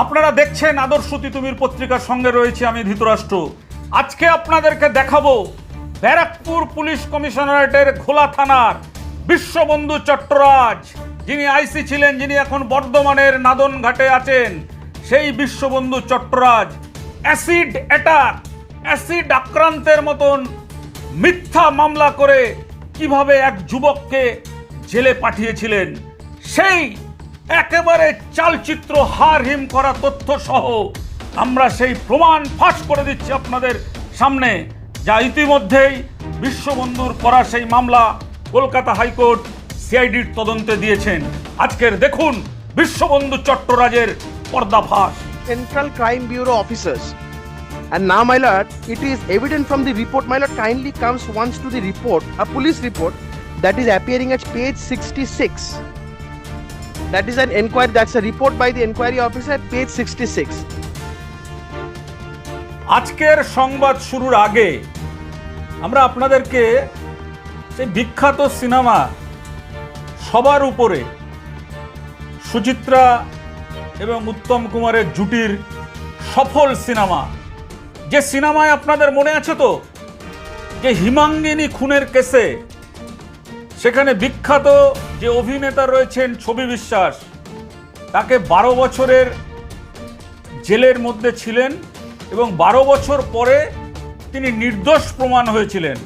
আপনারা দেখছেন আদর্শ তিতুমির পত্রিকার সঙ্গে রয়েছে আমি ধৃতরাষ্ট্র। আজকে আপনাদেরকে দেখাবো ব্যারাকপুর পুলিশ কমিশনারেটের ঘোলা থানার বিশ্ববন্ধু চট্টরাজ। যিনি আইসি ছিলেন, যিনি এখন বর্ধমানের নাদন ঘাটে আছেন, সেই Biswabandhu Chattaraj. Acid attack, acid আক্রান্তের মতন মিথ্যা মামলা করে কীভাবে এক যুবককে জেলে পাঠিয়েছিলেন, সেই একেবারে চালচিত্র হার হিম করা তথ্য সহ আমরা সেই প্রমাণ ফাঁস করে দিচ্ছি আপনাদের সামনে যা ইতিমধ্যেই বিশ্ববন্ধুর করা সেই মামলা কলকাতা হাইকোর্ট সিআইডির তদন্তে দিয়েছেন আজকের দেখুন বিশ্ববন্ধু চট্টরাজের পর্দাফাস central crime bureau officers And now, my lord, it is evident from the report. My lord, kindly comes once to the report, a police report that is appearing at page 66. That is an inquiry, that's a report by the inquiry officer at page 66. আজকের সংবাদ শুরুর আগে আমরা আপনাদেরকে সেই বিখ্যাত cinema সবার উপরে সুচিত্রা এবং উত্তম কুমারের জুটির সফল সিনেমা যে সিনেমায় আপনাদের মনে আছে তো যে হিমাঙ্গিনী খুনের কেসে সেখানে বিখ্যাত যে অভিনেতা রয়েছেন ছবি বিশ্বাস, তাকে বারো বছরের জেলের মধ্যে ছিলেন এবং বারো বছর পরে তিনি নির্দোষ প্রমাণ হয়েছিলেন।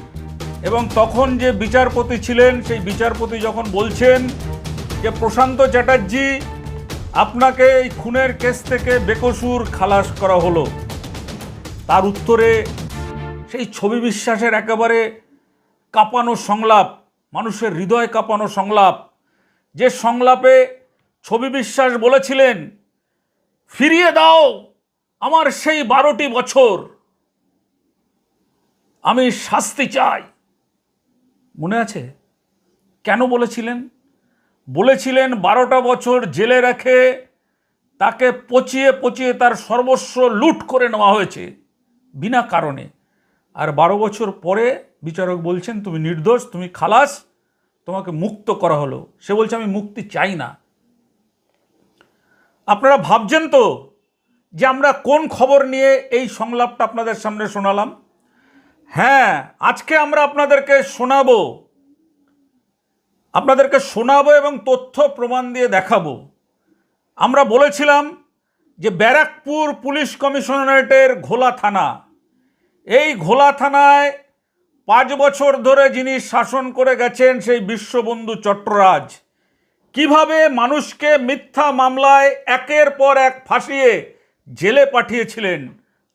এবং তখন যে বিচারপতি ছিলেন, সেই বিচারপতি যখন বলছেন যে, প্রশান্ত চ্যাটার্জি, আপনাকে এই খুনের কেস থেকে বেকসুর খালাস করা হলো। তার উত্তরে সেই ছবি বিশ্বাসের একেবারে কাঁপানো সংলাপ, মানুষের হৃদয় কাঁপানো সংলাপ যে সংলাপে ছবি বিশ্বাস বলেছিলেন, ফিরিয়ে দাও আমার সেই বারোটি বছর। আমি শাস্তি চাই। মনে আছে? কেন বলেছিলেন? বলেছিলেন, বারোটা বছর জেলে রেখে তাকে পচিয়ে পচিয়ে তার সর্বস্ব লুট করে নেওয়া হয়েছে, বিনা কারণে। আর বারো বছর পরে বিচারক বলছেন, তুমি নির্দোষ, তুমি খালাস তোমাকে মুক্ত করা হলো। সে বলছে, আমি মুক্তি চাই না। আপনারা ভাবছেন তো যে আমরা কোন খবর নিয়ে এই সংলাপটা আপনাদের সামনে শোনালাম? হ্যাঁ আজকে আমরা আপনাদেরকে শোনাবো। আপনাদেরকে শোনাবো এবং তথ্য প্রমাণ দিয়ে দেখাবো। আমরা বলেছিলাম যে ব্যারাকপুর পুলিশ কমিশনারেটের ঘোলা থানা। এই ঘোলা থানায় পাঁচ বছর ধরে যিনি শাসন করে গেছেন, সেই বিশ্ববন্ধু চট্টরাজ। কীভাবে মানুষকে মিথ্যা মামলায় একের পর এক ফাঁসিয়ে জেলে পাঠিয়েছিলেন,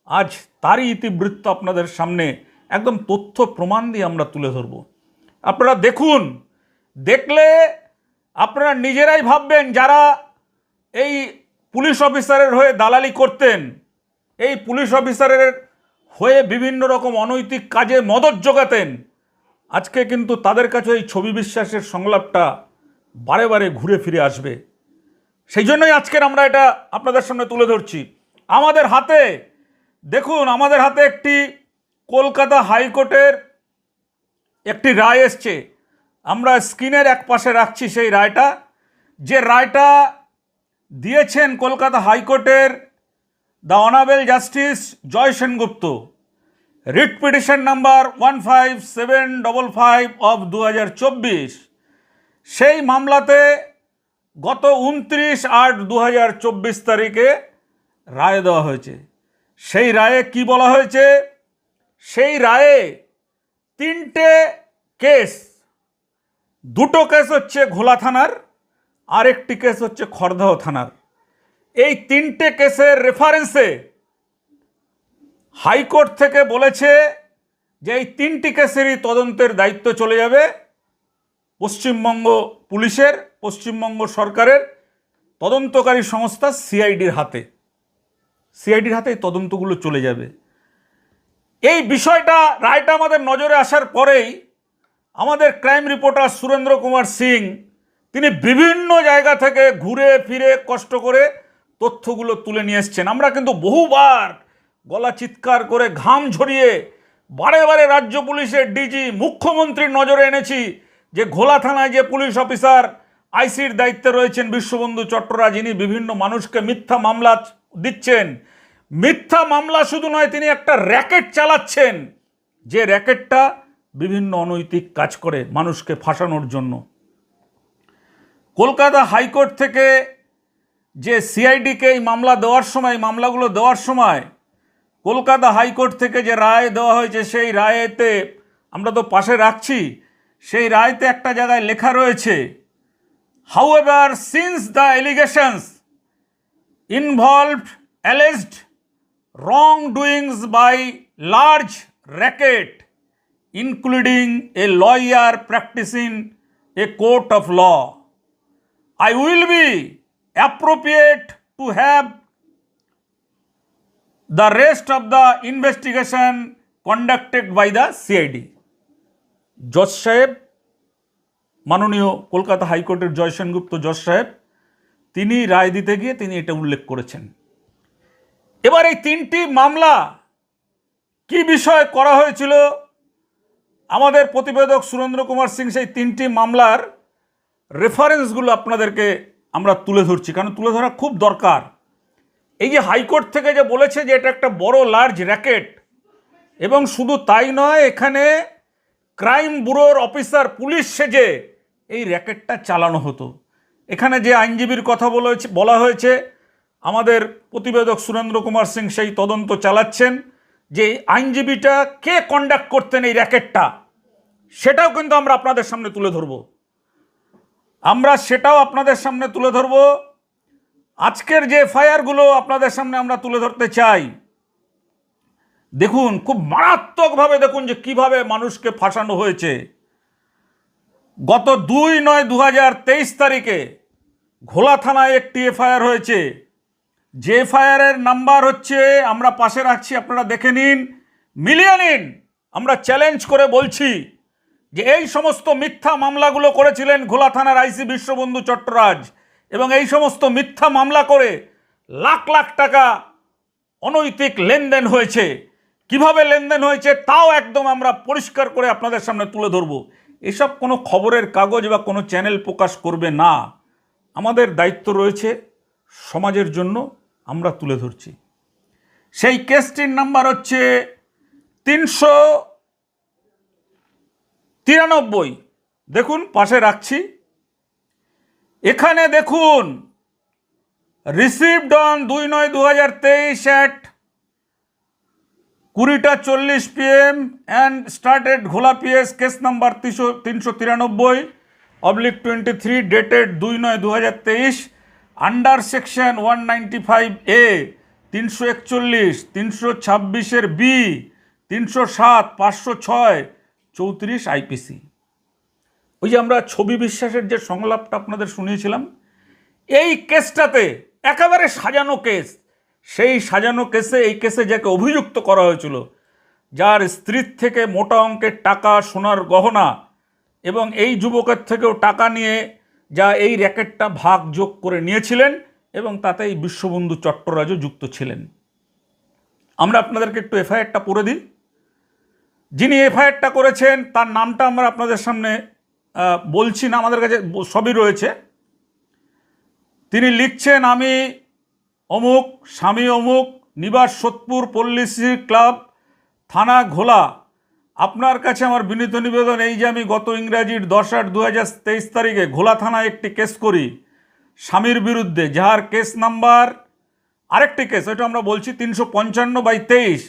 আজ তারই ইতিবৃত্ত আপনাদের সামনে। একদম তথ্য প্রমাণ দিয়ে আমরা তুলে ধরব। আপনারা দেখুন, দেখলে আপনারা নিজেরাই ভাববেন যারা এই পুলিশ অফিসারের হয়ে দালালি করতেন, এই পুলিশ অফিসারের হয়ে বিভিন্ন রকম অনৈতিক কাজে মদত যোগাতেন। আজকে কিন্তু তাদের কাছে এই ছবি বিশ্বাসের সংলাপটা বারে বারে ঘুরে ফিরে আসবে। সেই জন্যই আজকের আমরা এটা আপনাদের সামনে তুলে ধরছি। আমাদের হাতে, দেখুন, আমাদের হাতে একটি কলকাতা হাইকোর্টের একটি রায় এসছে। আমরা স্ক্রিনের এক পাশে রাখছি সেই রায়টা। যে রায়টা দিয়েছেন কলকাতা হাইকোর্টের the honourable justice Joy Sengupta writ petition number one five seven double five of দু হাজার চব্বিশ সেই মামলাতে গত উনত্রিশ আট দু তারিখে রায় দেওয়া হয়েছে। সেই রায়ে কি বলা হয়েছে? সেই রায়ে তিনটে কেস। দুটো কেস হচ্ছে ঘোলা থানার, আরেকটি কেস হচ্ছে খড়দহ থানার। এই তিনটে কেসের রেফারেন্সে হাইকোর্ট থেকে বলেছে যে এই তিনটি কেসেরই তদন্তের দায়িত্ব চলে যাবে পশ্চিমবঙ্গ পুলিশের, পশ্চিমবঙ্গ সরকারের তদন্তকারী সংস্থা সিআইডির হাতে। সিআইডির হাতে তদন্তগুলো চলে যাবে। এই বিষয়টা রায়টা আমাদের নজরে আসার পরেই আমাদের ক্রাইম রিপোর্টার সুরেন্দ্র কুমার সিং, তিনি বিভিন্ন জায়গা থেকে ঘুরে ফিরে কষ্ট করে তথ্যগুলো তুলে নিয়ে এসছেন। আমরা কিন্তু বহুবার গলা চিৎকার করে ঘাম ঝরিয়ে বারে বারে রাজ্য পুলিশের ডিজি মুখ্যমন্ত্রীর নজরে এনেছি যে ঘোলা থানায় যে পুলিশ অফিসার আইসির দায়িত্বে রয়েছেন বিশ্ববন্ধু চট্টরাজ যিনি বিভিন্ন মানুষকে মিথ্যা মামলা দিচ্ছেন। মিথ্যা মামলা শুধু নয়, তিনি একটা র্যাকেট চালাচ্ছেন। যে র্যাকেটটা বিভিন্ন অনৈতিক কাজ করে মানুষকে ফাঁসানোর জন্য। কলকাতা হাইকোর্ট থেকে যে সিআইডিকে এই মামলা দেওয়ার সময় মামলাগুলো দেওয়ার সময় কলকাতা হাইকোর্ট থেকে যে রায় দেওয়া হয়েছে, সেই রায়েতে আমরা তো পাশে রাখছি, সেই রায়তে একটা জায়গায় লেখা রয়েছে however since the allegations involved alleged wrongdoings by large racket, including a lawyer practicing a court of law I will be appropriate to have the rest of the investigation conducted by the cid জজ সাহেব মাননীয় কলকাতা হাইকোর্টের জয় সেনগুপ্ত জজ সাহেব, তিনি রায় দিতে গিয়ে তিনি এটা উল্লেখ করেছেন। এবার এই তিনটি মামলা কি বিষয়ে করা হয়েছিল? আমাদের প্রতিবেদক সুরেন্দ্র কুমার সিং সেই তিনটি মামলার রেফারেন্সগুলো আপনাদেরকে আমরা তুলে ধরছি, কারণ তুলে ধরা খুব দরকার। এই যে হাইকোর্ট থেকে যে বলেছে যে এটা একটা বড় লার্জ র্যাকেট এবং শুধু তাই নয়, এখানে ক্রাইম ব্যুরোর অফিসার পুলিশ সেজে এই র্যাকেটটা চালানো হতো। এখানে যে আইনজীবীর কথা বলেছে বলা হয়েছে, আমাদের প্রতিবেদক সুরেন্দ্র কুমার সিং সেই তদন্ত চালাচ্ছেন যে আইনজীবীটা কে কন্ডাক্ট করতেন এই র্যাকেটটা সেটাও কিন্তু আমরা আপনাদের সামনে তুলে ধরব। আমরা সেটাও আপনাদের সামনে তুলে ধরব। আজকের যে এফআইআরগুলো আপনাদের সামনে আমরা তুলে ধরতে চাই, দেখুন, খুব মারাত্মকভাবে দেখুন যে কীভাবে মানুষকে ফাঁসানো হয়েছে। গত দুই নয় দু তারিখে ঘোলা থানায় একটি এফআইআর হয়েছে। যে এফআইআরের নাম্বার হচ্ছে, আমরা পাশে রাখছি, আপনারা দেখে নিন। মিলিয়ে নিন, আমরা চ্যালেঞ্জ করে বলছি যে এই সমস্ত মিথ্যা মামলাগুলো করেছিলেন ঘোলা থানার আইসি বিশ্ববন্ধু চট্টরাজ, এবং এই সমস্ত মিথ্যা মামলা করে লাখ লাখ টাকা অনৈতিক লেনদেন হয়েছে। কীভাবে লেনদেন হয়েছে তাও একদম আমরা পরিষ্কার করে আপনাদের সামনে তুলে ধরবো। এসব কোনো খবরের কাগজ বা কোনো চ্যানেল প্রকাশ করবে না। আমাদের দায়িত্ব রয়েছে সমাজের জন্য আমরা তুলে ধরছি। সেই কেসটির নাম্বার হচ্ছে তিনশো তিরানব্বই। দেখুন, পাশে রাখছি। এখানে দেখুন রিসিভড অন দুই নয় দু হাজার তেইশ অ্যাট কুড়িটা চল্লিশ PM and started Ghola PS case number তিনশো তিনশো তিরানব্বই অবলিক টোয়েন্টি থ্রি ডেটেড দুই নয় দু হাজার তেইশ under section one ninety five A তিনশো একচল্লিশ, তিনশো ছাব্বিশের বি তিনশো সাত, পাঁচশো ছয় চৌত্রিশ আইপিসি। ওই যে আমরা ছবি বিশ্বাসের যে সংলাপটা আপনাদের শুনিয়েছিলাম, এই কেসটাতে একেবারে সাজানো কেস। সেই সাজানো কেসে, এই কেসে যাকে অভিযুক্ত করা হয়েছিল, যার স্ত্রীর থেকে মোটা অঙ্কের টাকা, সোনার গহনা এবং এই যুবকের থেকেও টাকা নিয়ে যা এই র্যাকেটটা ভাগ যোগ করে নিয়েছিলেন এবং তাতে এই বিশ্ববন্ধু চট্টরাজও যুক্ত ছিলেন। আমরা আপনাদেরকে একটু এফআইআরটা পড়ে দিই। যিনি এফআইআরটা করেছেন, তার নামটা আমরা আপনাদের সামনে বলছি না, আমাদের কাছে সবই রয়েছে। তিনি লিখছেন, আমি অমুক, স্বামী অমুক, নিবাস সোদপুর পল্লীশ্রী ক্লাব, থানা ঘোলা। আপনার কাছে আমার বিনীত নিবেদন এই যে আমি গত ইংরাজির দশ আট দু তারিখে ঘোলা থানায় একটি কেস করি, স্বামীর বিরুদ্ধে, যার কেস নাম্বার আরেকটি কেস, ওইটা আমরা বলছি তিনশো পঞ্চান্ন বাই তেইশ।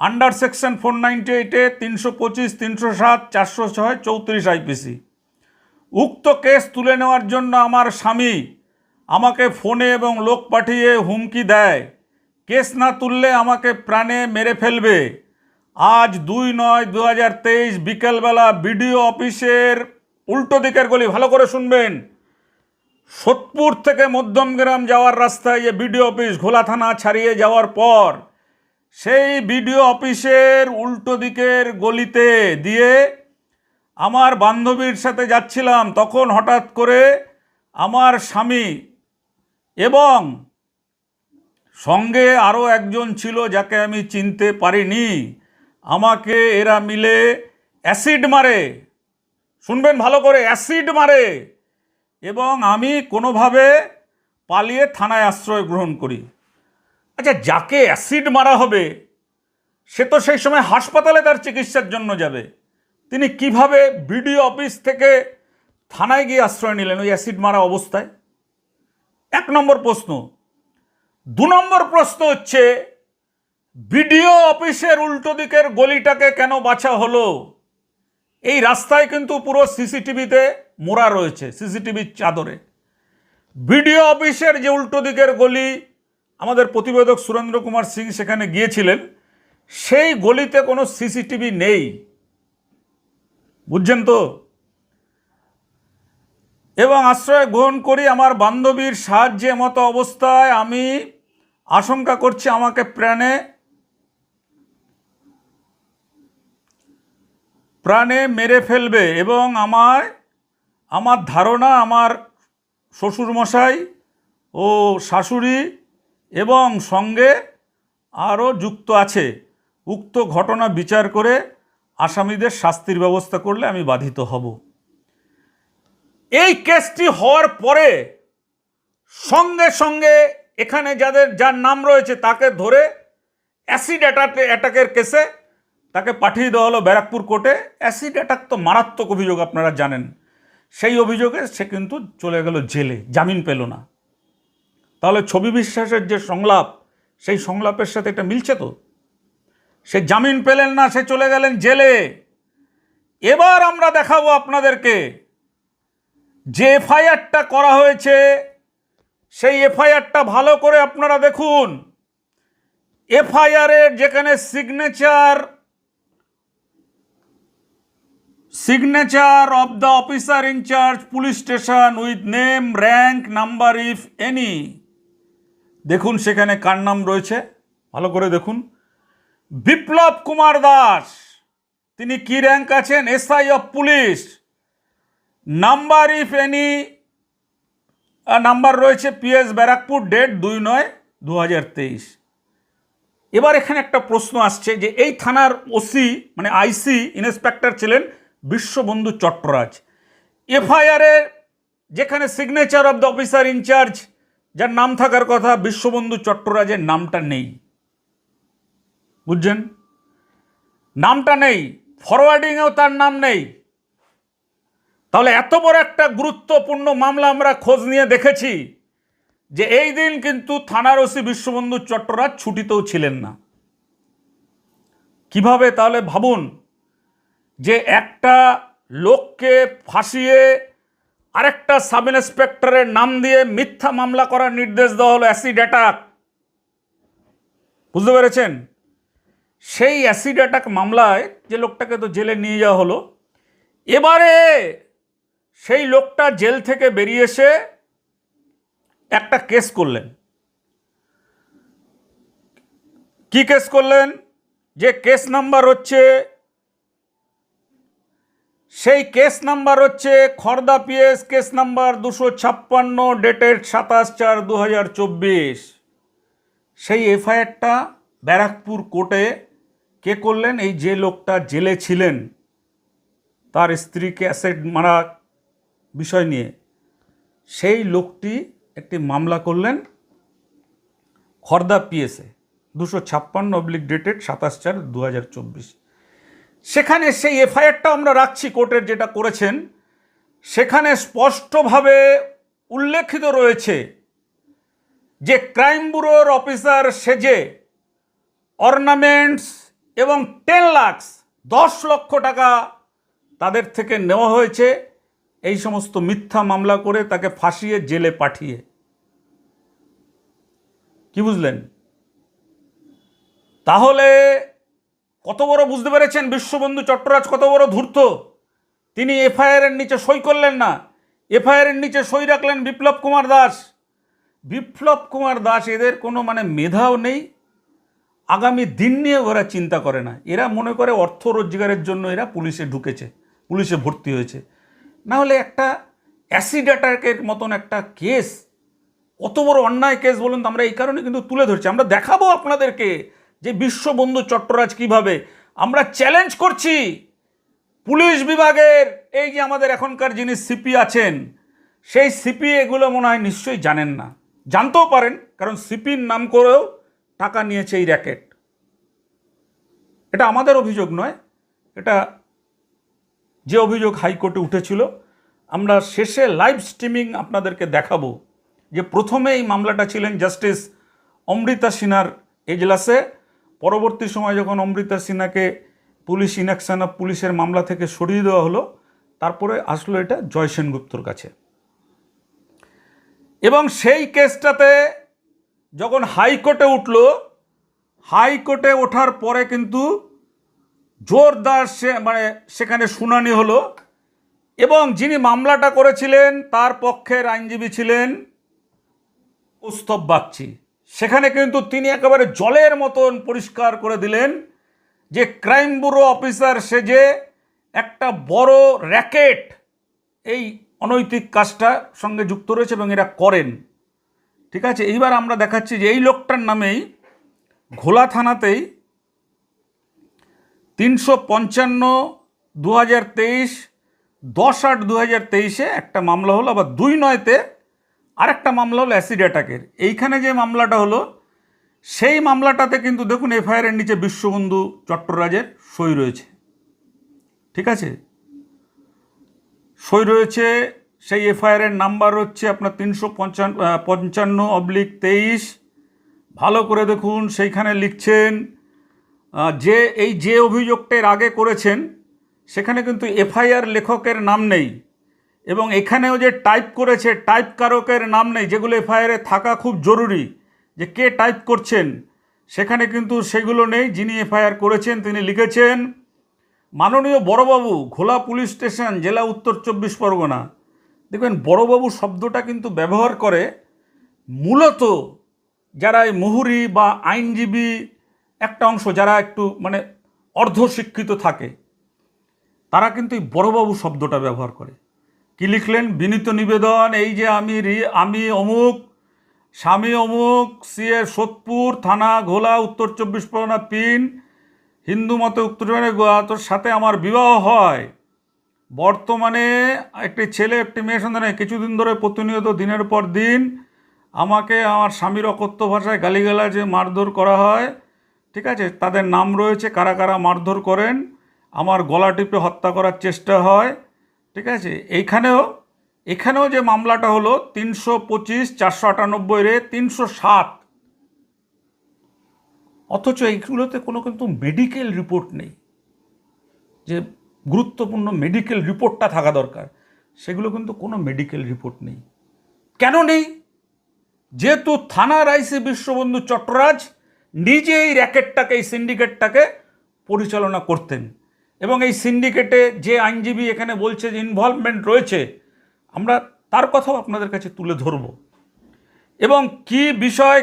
আন্ডার সেকশন ফোর নাইনটি এইটে তিনশো পঁচিশ, তিনশো সাত চারশো ছয়, চৌত্রিশ আইপিসি উক্ত কেস তুলে নেওয়ার জন্য আমার স্বামী আমাকে ফোনে এবং লোক পাঠিয়ে হুমকি দেয়। কেস না তুললে আমাকে প্রাণে মেরে ফেলবে। আজ দুই নয় দু হাজার তেইশ বিকেলবেলা বিডিও অফিসের উল্টো দিকের গলি, ভালো করে শুনবেন। সোদপুর থেকে মধ্যমগ্রাম যাওয়ার রাস্তায় যে বিডিও অফিস, ঘোলা থানা ছাড়িয়ে যাওয়ার পর সেই বিডিও অফিসের উল্টো দিকের গলিতে দিয়ে আমার বান্ধবীর সাথে যাচ্ছিলাম। তখন হঠাৎ করে আমার স্বামী এবং সঙ্গে আরও একজন ছিল যাকে আমি চিনতে পারিনি। আমাকে এরা মিলে অ্যাসিড মারে। শুনবেন ভালো করে, অ্যাসিড মারে এবং আমি কোনোভাবে পালিয়ে থানায় আশ্রয় গ্রহণ করি। আচ্ছা যাকে অ্যাসিড মারা হবে, সে তো সেই সময় হাসপাতালে তার চিকিৎসার জন্য যাবে। তিনি কীভাবে বিডিও অফিস থেকে থানায় গিয়ে আশ্রয় নিলেন ওই অ্যাসিড মারা অবস্থায়? এক নম্বর প্রশ্ন। দু নম্বর প্রশ্ন হচ্ছে, বিডিও অফিসের উল্টো দিকের গলিটাকে কেন বাছা হলো? এই রাস্তায় কিন্তু পুরো সিসিটিভিতে মোড়া রয়েছে, সিসিটিভির চাদরে। বিডিও অফিসের যে উল্টো দিকের গলি আমাদের প্রতিবেদক সুরেন্দ্র কুমার সিং সেখানে গিয়েছিলেন। সেই গলিতে কোনো সিসিটিভি নেই। বুঝছেন তো? এবং আশ্রয় গ্রহণ করি আমার বান্ধবীর সাহায্যে মতো অবস্থায় আমি আশঙ্কা করছি আমাকে প্রাণে প্রাণে মেরে ফেলবে এবং আমায় আমার ধারণা, আমার শ্বশুরমশাই ও শাশুড়ি এবং সঙ্গে আরও যুক্ত আছে। উক্ত ঘটনা বিচার করে আসামিদের শাস্তির ব্যবস্থা করলে আমি বাধিত হব। এই কেসটি হওয়ার পরে সঙ্গে সঙ্গে এখানে যাদের, যার নাম রয়েছে তাকে ধরে অ্যাসিড অ্যাটাক, অ্যাটাকের কেসে তাকে পাঠিয়ে দেওয়া হলো ব্যারাকপুর কোর্টে। অ্যাসিড অ্যাটাক তো মারাত্মক অভিযোগ আপনারা জানেন। সেই অভিযোগে সে কিন্তু চলে গেল জেলে, জামিন পেল না। তাহলে ছবি বিশ্বাসের যে সংলাপ, সেই সংলাপের সাথে এটা মিলছে তো? সে জামিন পেলেন না, সে চলে গেলেন জেলে। এবার আমরা দেখাবো আপনাদেরকে, যে এফআইআরটা করা হয়েছে, সেই এফআইআরটা ভালো করে আপনারা দেখুন। এফআইআরের যেখানে signature signature of the officer in charge police station with name rank number if any দেখুন, সেখানে কার নাম রয়েছে? ভালো করে দেখুন। বিপ্লব কুমার দাস, তিনি কি র্যাঙ্ক আছেন? SI of police number if any number রয়েছে পিএস ব্যারাকপুর ডেট দুই নয় দু এবার এখানে একটা প্রশ্ন আসছে যে, এই থানার ওসি মানে আইসি ইন্সপেক্টর ছিলেন বিশ্ববন্ধু চট্টরাজ। এফআইআরের যেখানে signature of the officer in charge যার নাম থাকার কথা বিশ্ববন্ধু চট্টরাজের নামটা নেই। বুঝছেন? নামটা নেই ফরওয়ার্ডিংয়েও তার নাম নেই। তাহলে এত বড় একটা গুরুত্বপূর্ণ মামলা আমরা খোঁজ নিয়ে দেখেছি যে এই দিন কিন্তু থানার ওসি বিশ্ববন্ধু চট্টরাজ ছুটিতেও ছিলেন না। কীভাবে? তাহলে ভাবুন যে একটা লোককে ফাঁসিয়ে আরেকটা সাব ইন্সপেক্টরের নাম দিয়ে মিথ্যা মামলা করার নির্দেশ দেওয়া হলো অ্যাসিড অ্যাটাক। বুঝতে পেরেছেন? সেই অ্যাসিড অ্যাটাক মামলায় যে লোকটাকে তো জেলে নিয়ে যাওয়া হলো, এবারে সেই লোকটা জেল থেকে বেরিয়ে এসে একটা কেস করলেন। কি কেস করলেন? যে কেস নাম্বার হচ্ছে সেই কেস নাম্বার হচ্ছে খর্দা পিএস কেস নাম্বার দুশো ছাপ্পান্ন ডেটেড সাতাশ চার দু সেই এফআইআরটা ব্যারাকপুর কোর্টে কে করলেন? এই যে লোকটা জেলে ছিলেন, তার স্ত্রীকে অ্যাসেড মারা বিষয় নিয়ে। সেই লোকটি একটি মামলা করলেন খর্দা পিএসে, দুশো ছাপ্পান্ন অবলিক ডেটেড সাতাশ চার দু হাজার চব্বিশ। সেখানে সেই এফআইআরটা আমরা রাখছি কোর্টের যেটা করেছেন। সেখানে স্পষ্টভাবে উল্লেখিত রয়েছে যে ক্রাইম ব্যুরোর অফিসার সেজে অর্নামেন্টস এবং টেন লাখস, দশ লক্ষ টাকা তাদের থেকে নেওয়া হয়েছে। এই সমস্ত মিথ্যা মামলা করে তাকে ফাঁসিয়ে জেলে পাঠিয়ে। কি বুঝলেন? তাহলে কত বড় বুঝতে পেরেছেন? বিশ্ববন্ধু চট্টরাজ কত বড় ধূর্ত? তিনি এফআইআরের নিচে সই করলেন না। এফআইআরের নিচে সই রাখলেন বিপ্লব কুমার দাস। বিপ্লব কুমার দাস এদের কোনো মানে মেধাও নেই। আগামী দিন নিয়ে ওরা চিন্তা করে না। এরা মনে করে অর্থ রোজগারের জন্য এরা পুলিশে ঢুকেছে, পুলিশে ভর্তি হয়েছে। না হলে একটা অ্যাসিড অ্যাটাকের মতন একটা কেস, কত বড় অন্যায় কেস বলুন তো, আমরা এই কারণে কিন্তু তুলে ধরছি। আমরা দেখাবো আপনাদেরকে যে বিশ্ববন্ধু চট্টরাজ কীভাবে? আমরা চ্যালেঞ্জ করছি। পুলিশ বিভাগের এই যে আমাদের এখনকার যিনি সিপি আছেন, সেই সিপি এগুলো মনে হয় নিশ্চয়ই জানেন না। জানতেও পারেন, কারণ সিপির নাম করেও টাকা নিয়েছে এই র্যাকেট এটা আমাদের অভিযোগ নয়, এটা যে অভিযোগ হাইকোর্টে উঠেছিল, আমরা শেষে লাইভ স্ট্রিমিং আপনাদেরকে দেখাবো যে প্রথমে এই মামলাটা ছিলেন জাস্টিস অমৃতা সিনহার এজলাসে। পরবর্তী সময় যখন অমৃতা সিনহাকে পুলিশ ইনঅ্যাকশন অফ পুলিশের মামলা থেকে সরিয়ে দেওয়া হলো, তারপরে আসলো এটা জয় সেনগুপ্তর কাছে। এবং সেই কেসটাতে যখন হাইকোর্টে উঠল, হাইকোর্টে ওঠার পরে কিন্তু জোরদার সে মানে সেখানে শুনানি হলো এবং যিনি মামলাটা করেছিলেন, তার পক্ষের আইনজীবী ছিলেন উস্তব বাগচি। সেখানে কিন্তু তিনি একেবারে জলের মতন পরিষ্কার করে দিলেন যে ক্রাইম ব্যুরো অফিসার সেজে একটা বড় র্যাকেট এই অনৈতিক কাজটার সঙ্গে যুক্ত রয়েছে এবং এরা করেন। ঠিক আছে? এইবার আমরা দেখাচ্ছি যে এই লোকটার নামেই ঘোলা থানাতেই তিনশো পঞ্চান্ন দু হাজার তেইশ, দশ আট দু হাজার তেইশে একটা মামলা হলো, আবার দুই নয়তে আরেকটা মামলা হলো অ্যাসিড অ্যাটাকের। এইখানে যে মামলাটা হলো, সেই মামলাটাতে কিন্তু দেখুন এফআইআরের নিচে বিশ্ববন্ধু চট্টরাজের সই রয়েছে। ঠিক আছে? সই রয়েছে, সেই এফআইআরের নাম্বার হচ্ছে আপনার তিনশো পঞ্চান্ন পঞ্চান্ন অবলিক তেইশ। ভালো করে দেখুন, সেইখানে লিখছেন যে, এই যে অভিযোগটা এর আগে করেছেন, সেখানে কিন্তু এফআইআর লেখকের নাম নেই। এবং এখানেও যে টাইপ করেছে টাইপ কারকের নাম নেই, যেগুলো এফআইআরে থাকা খুব জরুরি যে কে টাইপ করছেন। সেখানে কিন্তু সেগুলো নেই, যিনি এফআইআর করেছেন তিনি লিখেছেন, মাননীয় বড়বাবু, ঘোলা পুলিশ স্টেশন, জেলা উত্তর চব্বিশ পরগনা। দেখবেন, বড়বাবু শব্দটা কিন্তু ব্যবহার করে মূলত যারা এই মুহুরি বা আইনজীবী, একটা অংশ যারা একটু মানে অর্ধশিক্ষিত থাকে, তারা কিন্তু এই বড়বাবু শব্দটা ব্যবহার করে। কি লিখলেন? বিনীত নিবেদন, এই যে আমি আমি অমুক, স্বামী অমুক সিএ সোদপুর থানা ঘোলা, উত্তর চব্বিশ পরগনা পিন, হিন্দু মতে উত্তর তোর সাথে আমার বিবাহ হয়। বর্তমানে একটি ছেলে, একটি মেয়ের সন্তানে কিছুদিন ধরে প্রতিনিয়ত দিনের পর দিন আমাকে আমার স্বামীর অকথ্য ভাষায় গালিগালাজে মারধর করা হয়। ঠিক আছে? তাদের নাম রয়েছে, কারা কারা মারধর করেন, আমার গলা টিপে হত্যা করার চেষ্টা হয়। ঠিক আছে? এইখানেও, এখানেও যে মামলাটা হলো তিনশো পঁচিশ, চারশো আটানব্বই রে তিনশো সাত। অথচ এইগুলোতে কোনো কিন্তু মেডিকেল রিপোর্ট নেই। যে গুরুত্বপূর্ণ মেডিকেল রিপোর্টটা থাকা দরকার, সেগুলো কিন্তু কোনো মেডিকেল রিপোর্ট নেই। কেন নেই? যেহেতু থানার আইসি বিশ্ববন্ধু চট্টরাজ নিজে এই র্যাকেটটাকে, এই সিন্ডিকেটটাকে পরিচালনা করতেন। এবং এই সিন্ডিকেটে যে আইনজীবী এখানে বলছে যে ইনভলভমেন্ট রয়েছে, আমরা তার কথাও আপনাদের কাছে তুলে ধরব। এবং কি বিষয়,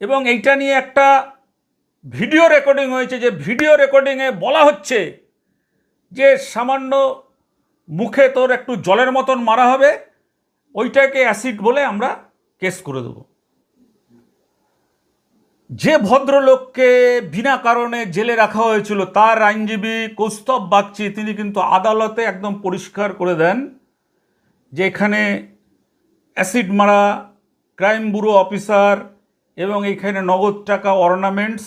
এবং এইটা নিয়ে একটা ভিডিও রেকর্ডিং হয়েছে, যে ভিডিও রেকর্ডিংয়ে বলা হচ্ছে যে সামান্য মুখে তোর একটু জলের মতন মারা হবে, ওইটাকে অ্যাসিড বলে আমরা কেস করে দেব। যে ভদ্রলোককে বিনা কারণে জেলে রাখা হয়েছিল, তার আইনজীবী কৌস্তব বাগচি, তিনি কিন্তু আদালতে একদম পরিষ্কার করে দেন যে এখানে অ্যাসিড মারা, ক্রাইম ব্যুরো অফিসার এবং এখানে নগদ টাকা অর্নামেন্টস,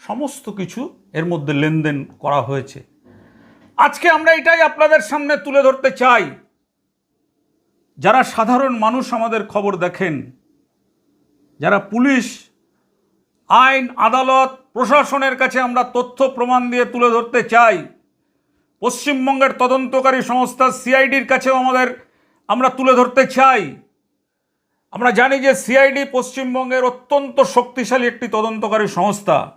সমস্ত কিছু এর মধ্যে লেনদেন করা হয়েছে। আজকে আমরা এটাই আপনাদের সামনে তুলে ধরতে চাই। যারা সাধারণ মানুষ আমাদের খবর দেখেন, যারা পুলিশ আইন, আদালত, প্রশাসনের কাছে আমরা তথ্য প্রমাণ দিয়ে তুলে ধরতে চাই। পশ্চিমবঙ্গের তদন্তকারী সংস্থা সিআইডির কাছেও আমাদের আমরা তুলে ধরতে চাই। আমরা জানি যে সিআইডি পশ্চিমবঙ্গের অত্যন্ত শক্তিশালী একটি তদন্তকারী সংস্থা।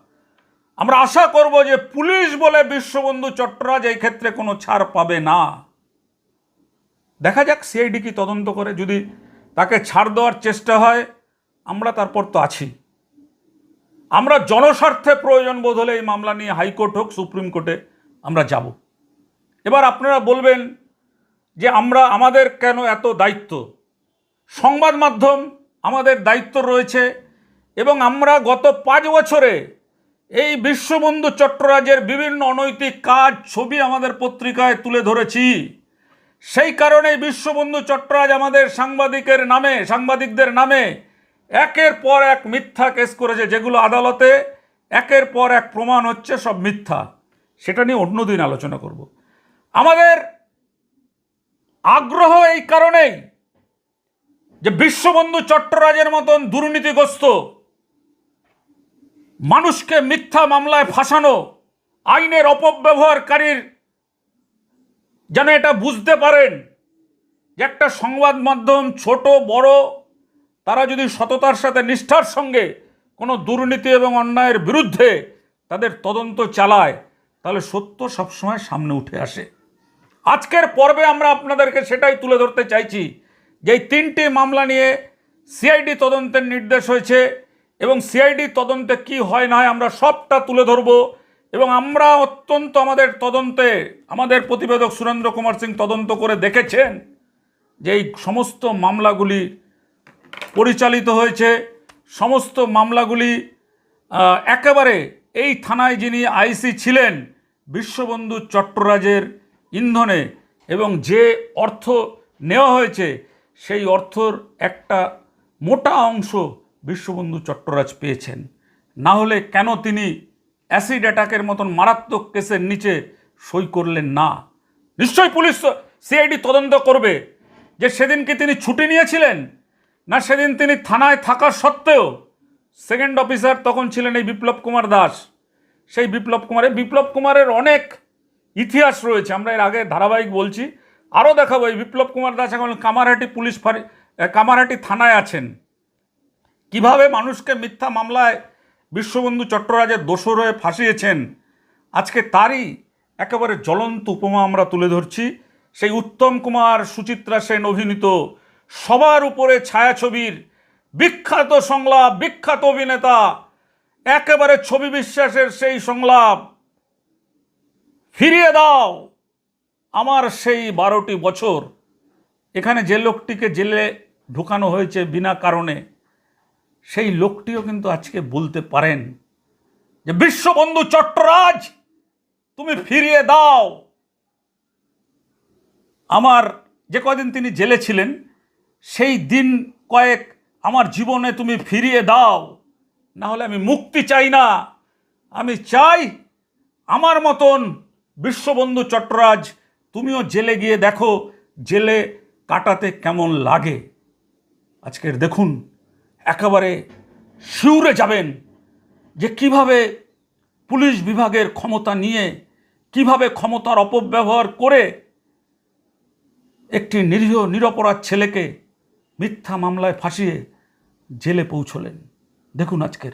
আমরা আশা করব যে পুলিশ বলে বিশ্ববন্ধু চট্টরাজ এই ক্ষেত্রে কোনো ছাড় পাবে না। দেখা যাক সিআইডি কি তদন্ত করে। যদি তাকে ছাড় দেওয়ার চেষ্টা হয়, আমরা তারপর তো আছি। আমরা জনস্বার্থে প্রয়োজন বোধ হলে এই মামলা নিয়ে হাইকোর্ট হোক, সুপ্রিম কোর্টে আমরা যাব। এবার আপনারা বলবেন যে আমরা, আমাদের কেন এত দায়িত্ব? সংবাদ মাধ্যম আমাদের দায়িত্ব রয়েছে এবং আমরা গত পাঁচ বছরে এই বিশ্ববন্ধু চট্টরাজের বিভিন্ন অনৈতিক কাজ, ছবি আমাদের পত্রিকায় তুলে ধরেছি। সেই কারণে বিশ্ববন্ধু চট্টরাজ আমাদের সাংবাদিকের নামে, সাংবাদিকদের নামে একের পর এক মিথ্যা কেস করেছে যেগুলো আদালতে, একের পর এক প্রমাণ হচ্ছে সব মিথ্যা। সেটা নিয়ে অন্যদিন আলোচনা করব। আমাদের আগ্রহ এই কারণেই যে বিশ্ববন্ধু চট্টরাজের মতন দুর্নীতিগ্রস্ত, মানুষকে মিথ্যা মামলায় ফাঁসানো, আইনের অপব্যবহারকারীর যেন এটা বুঝতে পারেন যে একটা সংবাদ মাধ্যম ছোট, বড় তারা যদি সততার সাথে, নিষ্ঠার সঙ্গে কোনো দুর্নীতি এবং অন্যায়ের বিরুদ্ধে তাদের তদন্ত চালায়, তাহলে সত্য সবসময় সামনে উঠে আসে। আজকের পর্বে আমরা আপনাদেরকে সেটাই তুলে ধরতে চাইছি যে তিনটি মামলা নিয়ে সিআইডি তদন্তের নির্দেশ হয়েছে এবং সিআইডি তদন্তে কি হয় না হয় আমরা সবটা তুলে ধরব এবং আমরা অত্যন্ত আমাদের তদন্তে আমাদের প্রতিবেদক সুরেন্দ্র কুমার সিং তদন্ত করে দেখেছেন যে এই সমস্ত মামলাগুলি পরিচালিত হয়েছে। সমস্ত মামলাগুলি একেবারে এই থানায় যিনি আইসি ছিলেন, বিশ্ববন্ধু চট্টরাজের ইন্ধনে এবং যে অর্থ নেওয়া হয়েছে, সেই অর্থর একটা মোটা অংশ বিশ্ববন্ধু চট্টরাজ পেয়েছেন। না হলে কেন তিনি অ্যাসিড অ্যাটাকের মতন মারাত্মক কেসের নিচে সই করলেন না? নিশ্চয়ই পুলিশ সিআইডি তদন্ত করবে যে সেদিন কি তিনি ছুটি নিয়েছিলেন। না, সেদিন তিনি থানায় থাকা সত্ত্বেও সেকেন্ড অফিসার তখন ছিলেন এই বিপ্লব কুমার দাস। সেই বিপ্লব কুমারের বিপ্লব কুমারের অনেক ইতিহাস রয়েছে, আমরা এর আগে ধারাবাহিক বলছি। আরও দেখাবো, এই বিপ্লব কুমার দাস এখন কামারহাটি পুলিশ ফাঁড়ি কামারহাটি থানায় আছেন। কীভাবে মানুষকে মিথ্যা মামলায় বিশ্ববন্ধু চট্টরাজের দোষর হয়ে ফাঁসিয়েছেন, আজকে তারই একেবারে জ্বলন্ত উপমা আমরা তুলে ধরছি। সেই উত্তম কুমার, সুচিত্রা সেন অভিনীত সবার উপরে ছায়াছবির বিখ্যাত সংলাপ, বিখ্যাত অভিনেতা, একেবারে ছবি বিশ্বাসের সেই সংলাপ। ফিরিয়ে দাও আমার সেই বারোটি বছর। এখানে যে লোকটিকে জেলে ঢুকানো হয়েছে বিনা কারণে, সেই লোকটিও কিন্তু আজকে বলতে পারেন যে, বিশ্ববন্ধু চট্টরাজ, তুমি ফিরিয়ে দাও। আমার যে কদিন তিনি জেলে ছিলেন সেই দিন কয়েক আমার জীবনে তুমি ফিরিয়ে দাও। না হলে আমি মুক্তি চাই না। আমি চাই আমার মতন বিশ্ববন্ধু চট্টরাজ, তুমিও জেলে গিয়ে দেখো জেলে কাটাতে কেমন লাগে। আজকের দেখুন, একেবারে শিউরে যাবেন যে কীভাবে পুলিশ বিভাগের ক্ষমতা নিয়ে, কীভাবে ক্ষমতার অপব্যবহার করে একটি নিরীহ, নিরপরাধ ছেলেকে মিথ্যা মামলায় ফাঁসিয়ে জেলে পৌঁছলেন। দেখুন আজকের